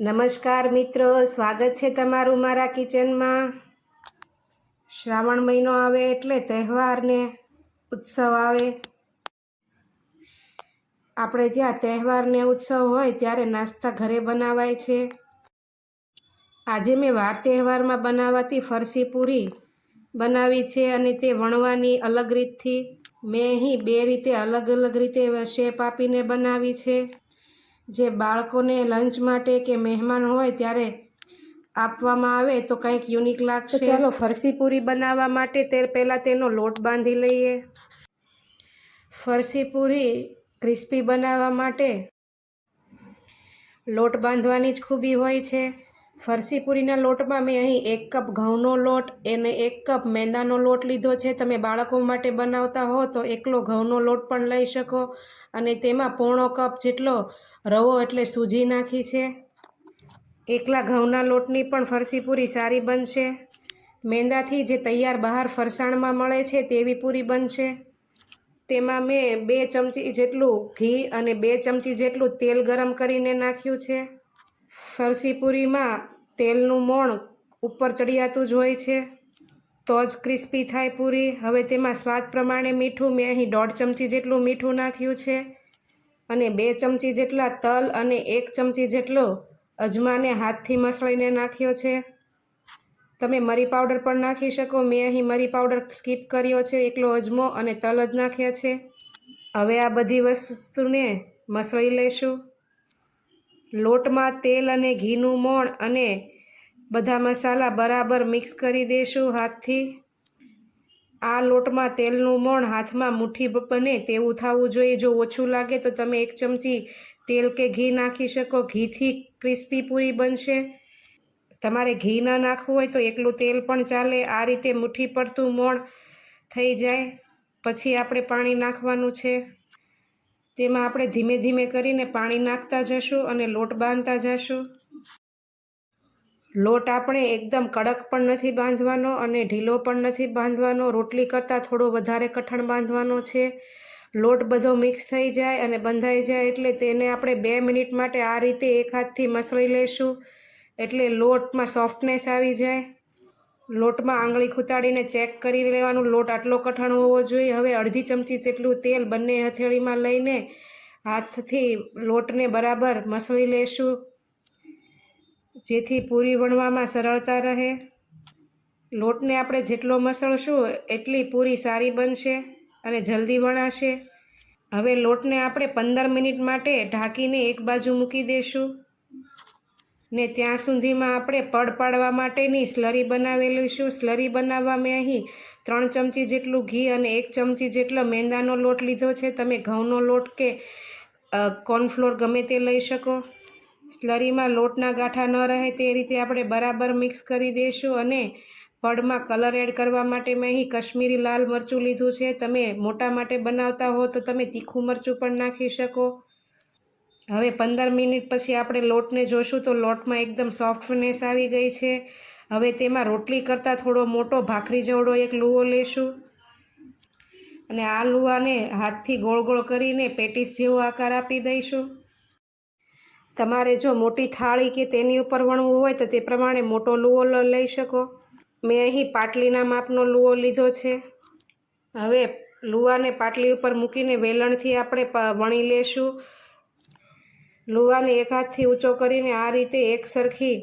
નમસ્કાર મિત્રો, સ્વાગત છે તમારું મારા કિચનમાં. શ્રાવણ મહિનો આવે એટલે તહેવારને ઉત્સવ આવે. આપણે જ્યાં તહેવારને ઉત્સવ હોય ત્યારે નાસ્તા ઘરે બનાવાય છે. આજે મેં વાર તહેવારમાં બનાવાતી ફરસી પૂરી બનાવી છે અને તે વણવાની અલગ રીતથી મેં અહીં બે રીતે અલગ અલગ રીતે શેપ આપીને બનાવી છે. જે બાળકોને લંચ માટે કે મહેમાન હોય ત્યારે આપવામાં આવે તો કંઈક યુનિક લાગશે. ચાલો ફરસી પૂરી બનાવવા માટે તે પહેલાં તેનો લોટ બાંધી લઈએ. ફરસી પૂરી ક્રિસ્પી બનાવવા માટે લોટ બાંધવાની જ ખૂબી હોય છે. ફરસી પૂરીના લોટમાં મેં અહીં એક કપ ઘઉંનો લોટ અને એક કપ મેંદાનો લોટ લીધો છે. તમે બાળકો માટે બનાવતા હો તો એકલો ઘઉંનો લોટ પણ લઈ શકો અને તેમાં પોણો કપ જેટલો રવો એટલે સૂજી નાખી છે. એકલા ઘઉંના લોટની પણ ફરસી પૂરી સારી બનશે. મેંદાથી જે તૈયાર બહાર ફરસાણમાં મળે છે તેવી પૂરી બનશે. તેમાં મેં બે ચમચી જેટલું ઘી અને બે ચમચી જેટલું તેલ ગરમ કરીને નાખ્યું છે. ફરસી પૂરીમાં તેલનું મોણ ઉપર ચડિયાતું જ હોય છે. તો જ ક્રિસ્પી થાય પૂરી. હવે તેમાં સ્વાદ પ્રમાણે મીઠું મેં અહીં દોઢ ચમચી જેટલું મીઠું નાખ્યું છે અને બે ચમચી જેટલા તલ અને એક ચમચી જેટલો અજમાને હાથથી મસળીને નાખ્યો છે. તમે મરી પાવડર પણ નાખી શકો. મેં અહીં મરી પાવડર સ્કીપ કર્યો છે. એકલો અજમો અને તલ જ નાખ્યા છે. હવે આ બધી વસ્તુને મસળી લઈશું. લોટમાં તેલ અને ઘીનું મોણ અને બધા મસાલા બરાબર મિક્સ કરી દઈશું હાથથી. આ લોટમાં તેલનું મોણ હાથમાં મુઠ્ઠી બને તેવું થવું જોઈએ. જો ઓછું લાગે તો તમે એક ચમચી તેલ કે ઘી નાખી શકો. ઘીથી ક્રિસ્પી પૂરી બનશે. તમારે ઘી ન નાખવું હોય તો એકલું તેલ પણ ચાલે. આ રીતે મુઠ્ઠી પડતું મોણ થઈ જાય. પછી આપણે પાણી નાખવાનું છે. તેમાં આપણે ધીમે ધીમે કરીને પાણી નાખતા જશું અને લોટ બાંધતા જશું. લોટ આપણે એકદમ કડક પણ નથી બાંધવાનો અને ઢીલો પણ નથી બાંધવાનો. રોટલી કરતાં થોડો વધારે કઠણ બાંધવાનો છે. લોટ બધો મિક્સ થઈ જાય અને બંધાઈ જાય એટલે તેને આપણે બે મિનિટ માટે આ રીતે એક હાથથી મસળી લઈશું એટલે લોટમાં સોફ્ટનેસ આવી જાય. લોટમાં આંગળી ખૂતાડીને ચેક કરી લેવાનું. લોટ આટલો કઠણ હોવો જોઈએ. હવે અડધી ચમચી જેટલું તેલ બંને હથેળીમાં લઈને હાથથી લોટને બરાબર મસળી લેશું, જેથી પૂરી વણવામાં સરળતા રહે. લોટને આપણે જેટલો મસળશું એટલી પૂરી સારી બનશે અને જલ્દી વણાશે. હવે લોટને આપણે પંદર મિનિટ માટે ઢાંકીને એક બાજુ મૂકી દઈશું ને ત્યાં સુધીમાં આપણે પડ પાડવા માટેની સ્લરી બનાવી છું સ્લરી બનાવવા મેં અહીં ત્રણ ચમચી જેટલું ઘી અને એક ચમચી જેટલો મેંદાનો લોટ લીધો છે. તમે ઘઉંનો લોટ કે કોર્નફ્લોર ગમે તે લઈ શકો. સ્લરીમાં લોટના ગાંઠા ન રહે તે રીતે આપણે બરાબર મિક્સ કરી દઈશું અને પડમાં કલર એડ કરવા માટે મેં અહીં કશ્મીરી લાલ મરચું લીધું છે. તમે મોટા માટે બનાવતા હો તો તમે તીખું મરચું પણ નાખી શકો. હવે પંદર મિનિટ પછી આપણે લોટને જોશું તો લોટમાં એકદમ સોફ્ટનેસ આવી ગઈ છે. હવે તેમાં રોટલી કરતાં થોડો મોટો ભાખરી જેવડો એક લુવો લેશું. અને આ લુવાને હાથથી ગોળ ગોળ કરીને પેટીસ જેવો આકાર આપી દઈશું. તમારે જો મોટી થાળી કે તેની ઉપર વણવું હોય તો તે પ્રમાણે મોટો લુવો લઈ શકો. મેં અહીં પાટલીના માપનો લુવો લીધો છે. હવે લુવાને પાટલી ઉપર મૂકીને વેલણથી આપણે વણી લેશું. લુવાને એક હાથથી ઊંચો કરીને આ રીતે એક સરખી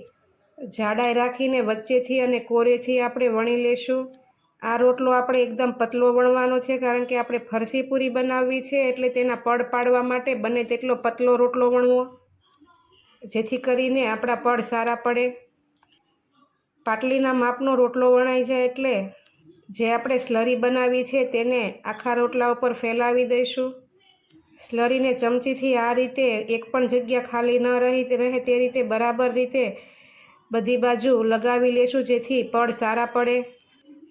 જાડાઈ રાખીને વચ્ચેથી અને કોરેથી આપણે વણી લેશું. આ રોટલો આપણે એકદમ પતલો વણવાનો છે કારણ કે આપણે ફરસી પૂરી બનાવવી છે એટલે તેના પડ પાડવા માટે બને તેટલો પતલો રોટલો વણવો. જેથી કરીને આપણા પડ સારા પડે. પાટલીના માપનો રોટલો વણાઈ જાય એટલે જે આપણે સ્લરી બનાવી છે તેને આખા રોટલા ઉપર ફેલાવી દઈશું. સ્લરીને ચમચીથી આ રીતે એક પણ જગ્યા ખાલી ન રહી રહે તે રીતે બરાબર રીતે બધી બાજુ લગાવી લેશું જેથી પડ સારા પડે.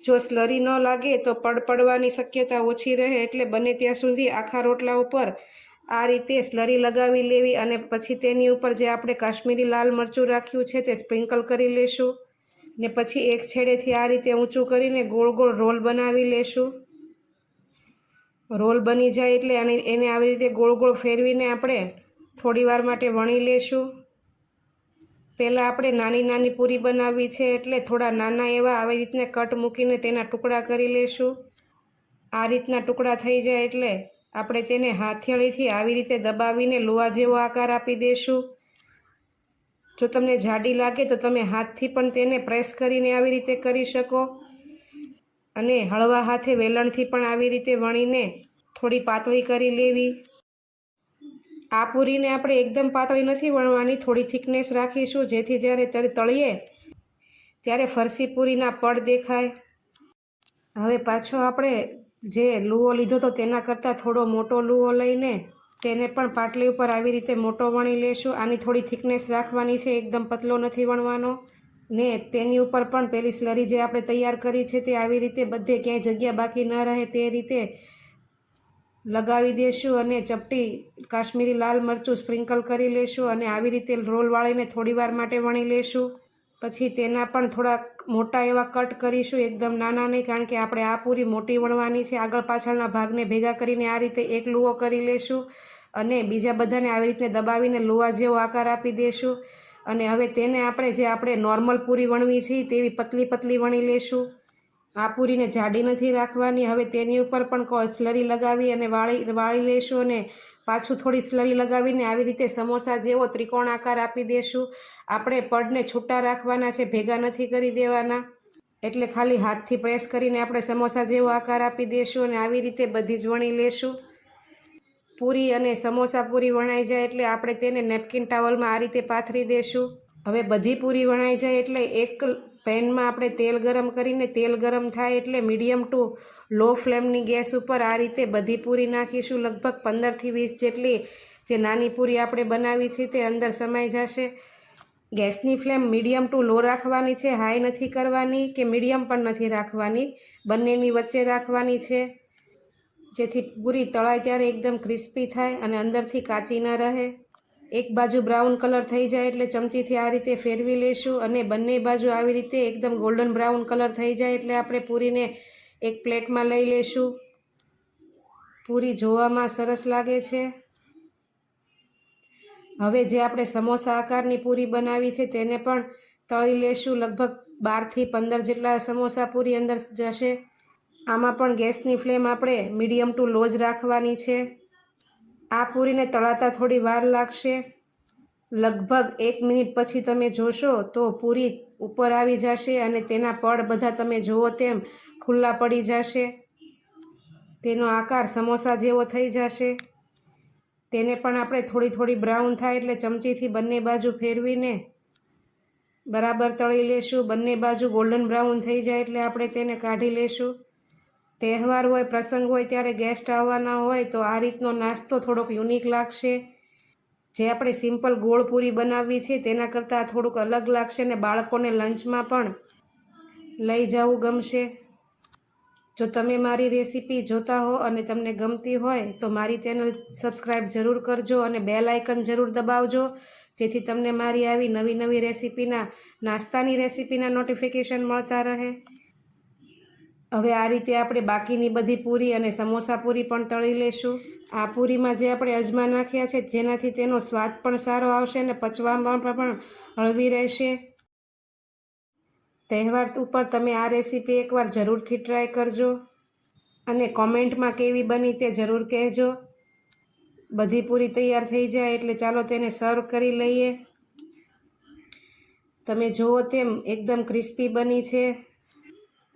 જો સ્લરી ન લાગે તો પડ પડવાની શક્યતા ઓછી રહે એટલે બને ત્યાં સુધી આખા રોટલા ઉપર આ રીતે સ્લરી લગાવી લેવી અને પછી તેની ઉપર જે આપણે કાશ્મીરી લાલ મરચું રાખ્યું છે તે સ્પ્રિંકલ કરી લેશું. ને પછી એક છેડેથી આ રીતે ઊંચું કરીને ગોળ ગોળ રોલ બનાવી લેશું. રોલ બની જાય એટલે અને એને આવી રીતે ગોળ ગોળ ફેરવીને આપણે થોડી વાર માટે વણી લેશું. પહેલાં આપણે નાની નાની પૂરી બનાવવી છે એટલે થોડા નાના એવા આવી રીતને કટ મૂકીને તેના ટુકડા કરી લેશું. આ રીતના ટુકડા થઈ જાય એટલે આપણે તેને હાથેળીથી આવી રીતે દબાવીને લોહા જેવો આકાર આપી દઈશું જો તમને જાડી લાગે તો તમે હાથથી પણ તેને પ્રેસ કરીને આવી રીતે કરી શકો. અને હળવા હાથે વેલણથી પણ આવી રીતે વણીને થોડી પાતળી કરી લેવી. આ પૂરીને આપણે એકદમ પાતળી નથી વણવાની, થોડી થિકનેસ રાખીશું. જેથી જ્યારે તળ- તળીએ, ત્યારે ફરસી પૂરીના પડ દેખાય. હવે પાછો આપણે જે લૂવો લીધો તો તેના કરતાં થોડો મોટો લૂવો લઈને તેને પણ પાટલી ઉપર આવી રીતે મોટો વણી લેશું. આની થોડી થિકનેસ રાખવાની છે. એકદમ પતલો નથી વણવાનો. ને તેની ઉપર પણ પેલી સ્લરી જે આપણે તૈયાર કરી છે તે આવી રીતે બધે ક્યાંય જગ્યા બાકી ન રહે તે રીતે લગાવી દેશું અને ચપટી કાશ્મીરી લાલ મરચું સ્પ્રિંકલ કરી લેશું અને આવી રીતે રોલ વાળીને થોડીવાર માટે વણી લેશું. પછી તેના પણ થોડાક મોટા એવા કટ કરીશું, એકદમ નાના નહીં, કારણ કે આપણે આ પૂરી મોટી વણવાની છે. આગળ પાછળના ભાગને ભેગા કરીને આ રીતે એક લુઓ કરી લેશું અને બીજા બધાને આવી રીતે દબાવીને લુવા જેવો આકાર આપી દેશું. અને હવે તેને આપણે જે આપણે નોર્મલ પૂરી વણવી છે, તેવી પતલી પતલી વણી લેશું. આ પૂરીને જાડી નથી રાખવાની. હવે તેની ઉપર પણ સ્લરી લગાવી અને વાળી વાળી લેશું અને પાછું થોડી સ્લરી લગાવીને આવી રીતે સમોસા જેવો ત્રિકોણ આકાર આપી દેશું. આપણે પડને છૂટા રાખવાના છે, ભેગા નથી કરી દેવાના. એટલે ખાલી હાથથી પ્રેસ કરીને આપણે સમોસા જેવો આકાર આપી દેશું અને આવી રીતે બધી જ વણી લેશું. પૂરી અને સમોસા પૂરી વણાઈ જાય એટલે આપણે તેને નેપકિન ટાવલમાં આ રીતે પાથરી દેશું. હવે બધી પૂરી વણાઈ જાય એટલે એક પેનમાં આપણે તેલ ગરમ કરીને તેલ ગરમ થાય એટલે મીડિયમ ટુ લો ફ્લેમની ગેસ ઉપર આ રીતે બધી પૂરી નાખીશું. લગભગ પંદરથી વીસ જેટલી જે નાની પૂરી આપણે બનાવી છે તે અંદર સમાઈ જશે. ગેસની ફ્લેમ મીડિયમ ટુ લો રાખવાની છે, હાઈ નથી કરવાની કે મીડિયમ પણ નથી રાખવાની. બંનેની વચ્ચે રાખવાની છે. જેથી પૂરી તળાય ત્યારે એકદમ ક્રિસ્પી થાય અને અંદરથી કાચી ન રહે. એક બાજુ બ્રાઉન કલર થઈ જાય એટલે ચમચીથી આ રીતે ફેરવી લેશું અને બંને બાજુ આવી રીતે એકદમ ગોલ્ડન બ્રાઉન કલર થઈ જાય એટલે આપણે પૂરીને એક પ્લેટમાં લઈ લેશું. પૂરી જોવામાં સરસ લાગે છે. હવે જે આપણે સમોસા આકારની પૂરી બનાવી છે તેને પણ તળી લેશું. લગભગ બારથી પંદર જેટલા સમોસા પૂરી અંદર જશે. આમાં પણ ગેસની ફ્લેમ આપણે મીડિયમ ટુ લો જ રાખવાની છે. આ પૂરીને તળાતા થોડી વાર લાગશે. લગભગ એક મિનિટ પછી તમે જોશો તો પૂરી ઉપર આવી જશે અને તેના પડ બધા તમે જુઓ તેમ ખુલ્લા પડી જશે. તેનો આકાર સમોસા જેવો થઈ જશે. તેને પણ આપણે થોડી થોડી બ્રાઉન થાય એટલે ચમચીથી બંને બાજુ ફેરવીને બરાબર તળી લેશું. બંને બાજુ ગોલ્ડન બ્રાઉન થઈ જાય એટલે આપણે તેને કાઢી લેશું. તહેવાર હોય, પ્રસંગ હોય, ત્યારે ગેસ્ટ આવવાના હોય, તો આ રીતનો નાસ્તો થોડોક યુનિક લાગશે. જે આપણે સિમ્પલ ગોળ પૂરી બનાવવી છે, તેના કરતાં થોડુંક અલગ લાગશે ને બાળકોને લંચમાં પણ લઈ જવું ગમશે. જો તમે મારી રેસીપી જોતા હો અને તમને ગમતી હોય, તો મારી ચેનલ સબસ્ક્રાઈબ જરૂર કરજો અને બેલ આઇકન જરૂર દબાવજો, જેથી તમને મારી આવી નવી નવી રેસીપીના નાસ્તાની રેસીપીના નોટિફિકેશન મળતા રહે. હવે આ રીતે આપણે બાકીની બધી પૂરી અને સમોસા પૂરી પણ તળી લેશું. આ પૂરીમાં જે આપણે અજમા નાખ્યા છે, જેનાથી તેનો સ્વાદ પણ સારો આવશે અને પચવામાં પણ હળવી રહેશે. તહેવાર ઉપર તમે આ રેસીપી એકવાર જરૂરથી ટ્રાય કરજો અને કોમેન્ટમાં કેવી બની તે જરૂર કહેજો. બધી પૂરી તૈયાર થઈ જાય એટલે ચાલો તેને સર્વ કરી લઈએ. તમે જુઓ તેમ એકદમ ક્રિસ્પી બની છે.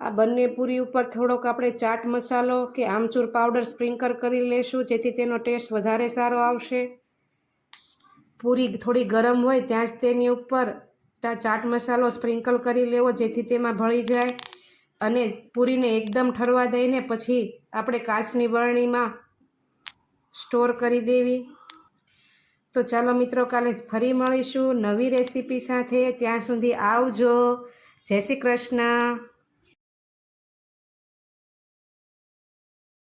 આ બંને પૂરી ઉપર થોડોક આપણે ચાટ મસાલો કે આમચૂર પાવડર સ્પ્રિંકલ કરી લેશું, જેથી તેનો ટેસ્ટ વધારે સારો આવશે. પૂરી થોડી ગરમ હોય ત્યાં જ તેની ઉપર ચાટ મસાલો સ્પ્રિંકલ કરી લેવો, જેથી તેમાં ભળી જાય અને પૂરીને એકદમ ઠરવા દઈને પછી આપણે કાચની બરણીમાં સ્ટોર કરી દેવી. તો ચાલો મિત્રો, કાલે ફરી મળીશું નવી રેસીપી સાથે. ત્યાં સુધી આવજો. જય શ્રી કૃષ્ણ.